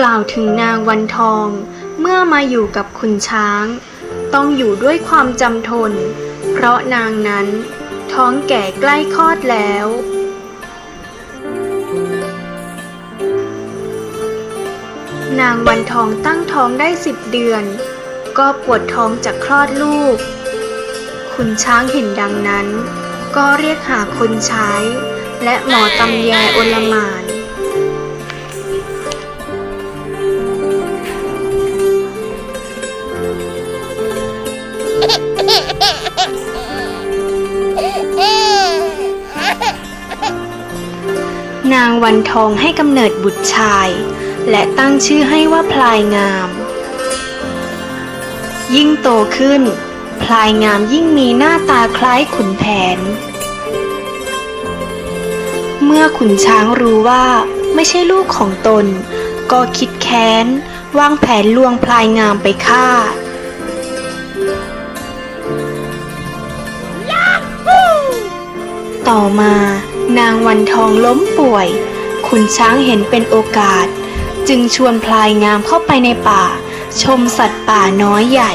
กล่าวถึงนางวันทอง เมื่อมาอยู่กับคุณช้าง ต้องอยู่ด้วยความจำทน เพราะนางนั้นท้องแก่ใกล้คลอดแล้ว นางวันทองตั้งท้องได้สิบเดือน ก็ปวดท้องจากคลอดลูก คุณช้างเห็นดังนั้น ก็เรียกหาคนใช้ และหมอตำแยโอลหมานางวันทองให้กำเนิดบุตรชาย และตั้งชื่อให้ว่าพลายงาม ยิ่งโตขึ้น พลายงามยิ่งมีหน้าตาคล้ายขุนแผน เมื่อขุนช้างรู้ว่าไม่ใช่ลูกของตน ก็คิดแค้น วางแผนลวงพลายงามไปฆ่าต่อมา นางวันทองล้มป่วยขุนช้างเห็นเป็นโอกาส จึงชวนพลายงามเข้าไปในป่า ชมสัตว์ป่าน้อยใหญ่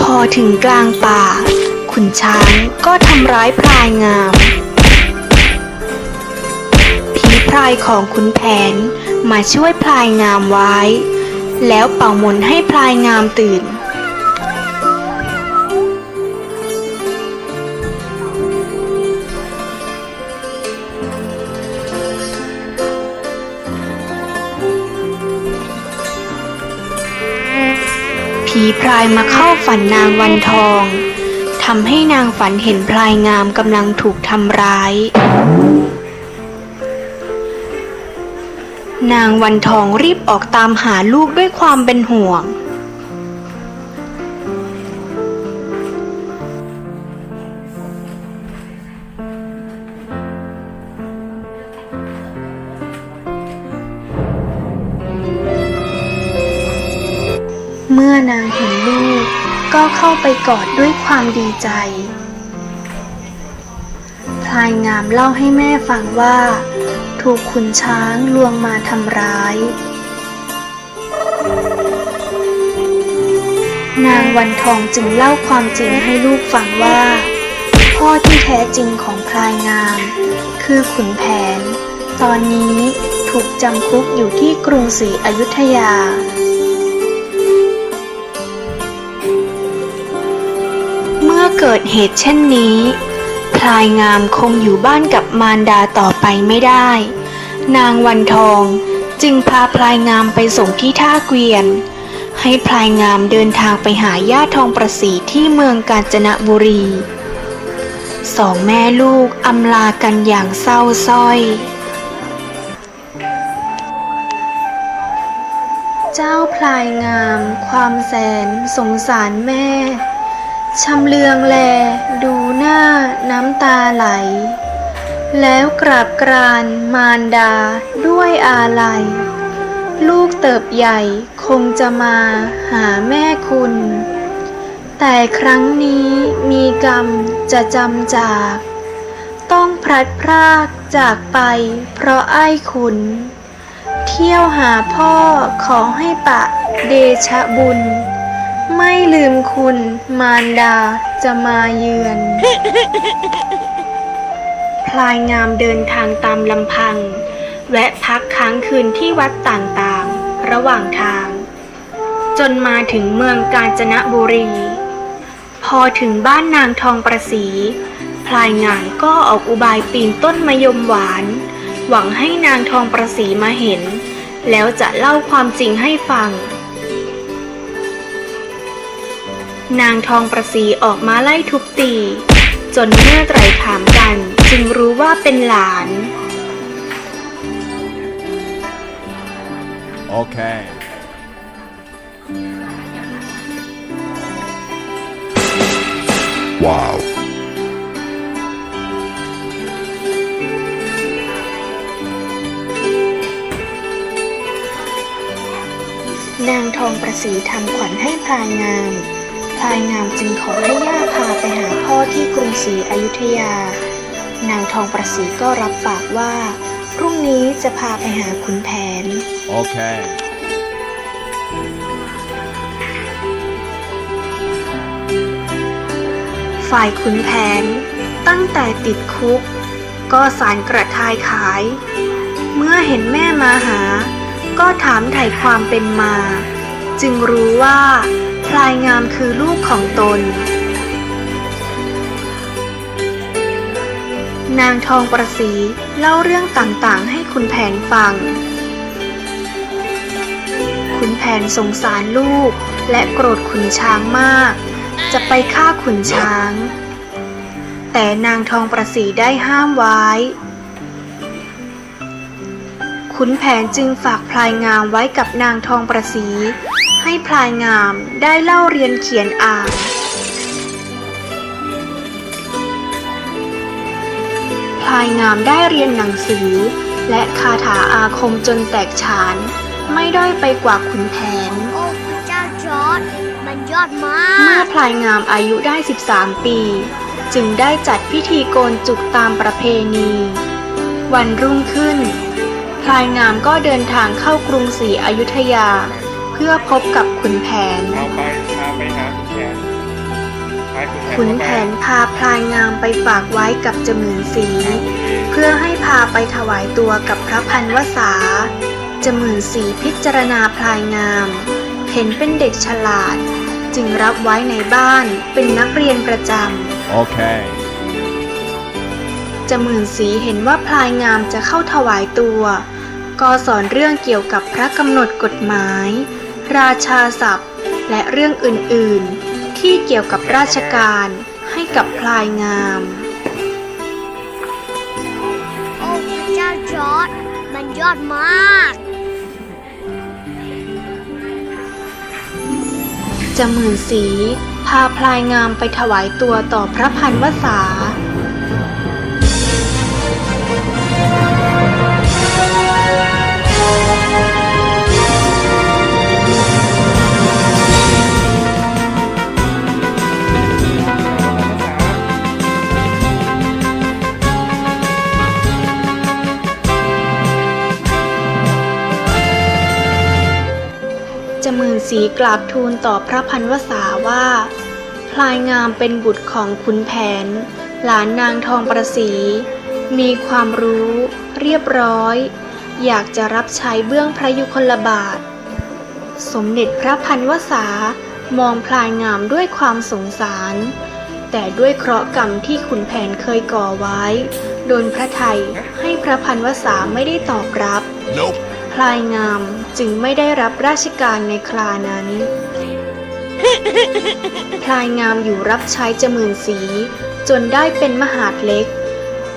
พอถึงกลางป่า ขุนช้างก็ทำร้ายพลายงามผีพรายของขุนแผนมาช่วยพลายงามไว้ แล้วเป่ามนให้พลายงามตื่น ผีพรายมาเข้าฝันนางวันทองทำให้นางฝันเห็นพลายงามกำลังถูกทำร้าย นางวันทองรีบออกตามหาลูกด้วยความเป็นห่วง นางเห็นลูก ก็เข้าไปกอดด้วยความดีใจ พลายงามเล่าให้แม่ฟังว่า ถูกขุนช้างลวงมาทำร้าย นางวันทองจึงเล่าความจริงให้ลูกฟังว่า พ่อที่แท้จริงของพลายงาม คือขุนแผน ตอนนี้ถูกจำคุกอยู่ที่กรุงศรีอยุธยา เกิดเหตุเช่นนี้พลายงามคงอยู่บ้านกับมารดาต่อไปไม่ได้ นางวันทองจึงพาพลายงามไปส่งที่ท่าเกวียน ให้พลายงามเดินทางไปหาญาติทองประสีที่เมืองกาญจนบุรี สองแม่ลูกอำลากันอย่างเศร้าสร้อย เจ้าพลายงามความแสนสงสารแม่ ชำเลืองแลดูหน้าน้ำตาไหล แล้วกราบกรานมารดาด้วยอาลัย ลูกเติบใหญ่คงจะมาหาแม่คุณ แต่ครั้งนี้มีกรรมจะจำจาก ต้องพลัดพรากจากไปเพราะไอ้คุณ เที่ยวหาพ่อขอให้ปะเดชะบุญ ไม่ลืมคุณมารดาจะมาเยือน พลายงามเดินทางตามลำพัง แวะพักค้างคืนที่วัดต่างๆ ระหว่างทาง จนมาถึงเมืองกาญจนบุรี พอถึงบ้านนางทองประสี พลายงามก็ออกอุบายปีนต้นมะยมหวาน หวังให้นางทองประสีมาเห็น แล้วจะเล่าความจริงให้ฟัง นางทองประสีออกมาไล่ทุบตี จนเมื่อไตรถามกัน จึงรู้ว่าเป็นหลาน Okay. ว้าว นางทองประสีทำขวัญให้พลายงาม พลายงามจึงขอให้ย่าพาไปหาพ่อที่กรุงศรีอยุธยา นางทองประสีก็รับปากว่า พรุ่งนี้จะพาไปหาขุนแผน Okay. ฝ่ายขุนแผน ตั้งแต่ติดคุก ก็สารกระทายขาย เมื่อเห็นแม่มาหา ก็ถามไถ่ความเป็นมา จึงรู้ว่า พลายงามคือลูกของตน นางทองประสีเล่าเรื่องต่างๆ ให้คุณแผนฟังขุนแผนสงสารลูกและโกรธขุนช้างมาก จะไปฆ่าขุนช้าง แต่นางทองประสีได้ห้ามไว้ขุนแผนจึงฝากพลายงามไว้กับนางทองประสี ให้พลายงามได้เล่าเรียนเขียนอ่านพลายงามได้เรียนหนังสือ และคาถาอาคมจนแตกฉาน ไม่ด้อยไปกว่าขุนแผน โอ้พระเจ้าจอร์ดมันยอดมาเมื่อกพลายงามอายุได้ 13 ปี จึงได้จัดพิธีโกนจุกตามประเพณี วันรุ่งขึ้นพลายงามก็เดินทางเข้ากรุงศรีอยุธยา เพื่อพบกับขุนแผน เอาไปพาไปหาขุนแผนพาขุนแผนขุนแผนพาพลายงามไปฝากไว้กับจมื่นสี เพื่อให้พาไปถวายตัวกับพระพันวษาจมื่นสีพิจารณาพลายงาม เห็นเป็นเด็กฉลาด จึงรับไว้ในบ้านเป็นนักเรียนประจำ Okay. จมื่นสีเห็นว่าพลายงามจะเข้าถวายตัว ก็สอนเรื่องเกี่ยวกับพระกำหนดกฎหมาย ราชาศัพท์ และเรื่องอื่น ๆ ที่เกี่ยวกับราชการให้กับพลายงาม โอ้พระเจ้าจอร์ดมันยอดมากจมื่นสีพาพลายงามไปถวายตัวต่อพระพันวษา จมื่นสีกราบทูลต่อพระพันวษาว่า พลายงามเป็นบุตรของขุนแผน หลานนางทองประสี มีความรู้เรียบร้อย อยากจะรับใช้เบื้องพระยุคลบาท สมเด็จพระพันวษามองพลายงามด้วยความสงสาร แต่ด้วยเคราะห์กรรมที่ขุนแผนเคยก่อไว้ โดนพระไทยให้พระพันวษาไม่ได้ตอบรับ Nope. พลายงามจึงไม่ได้รับราชการในครานั้น พลายงามอยู่รับใช้จมื่นสี จนได้เป็นมหาดเล็ก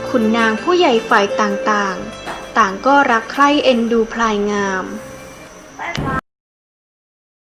ขุนนางผู้ใหญ่ฝ่ายต่างๆ ต่างก็รักใคร่เอ็นดูพลายงาม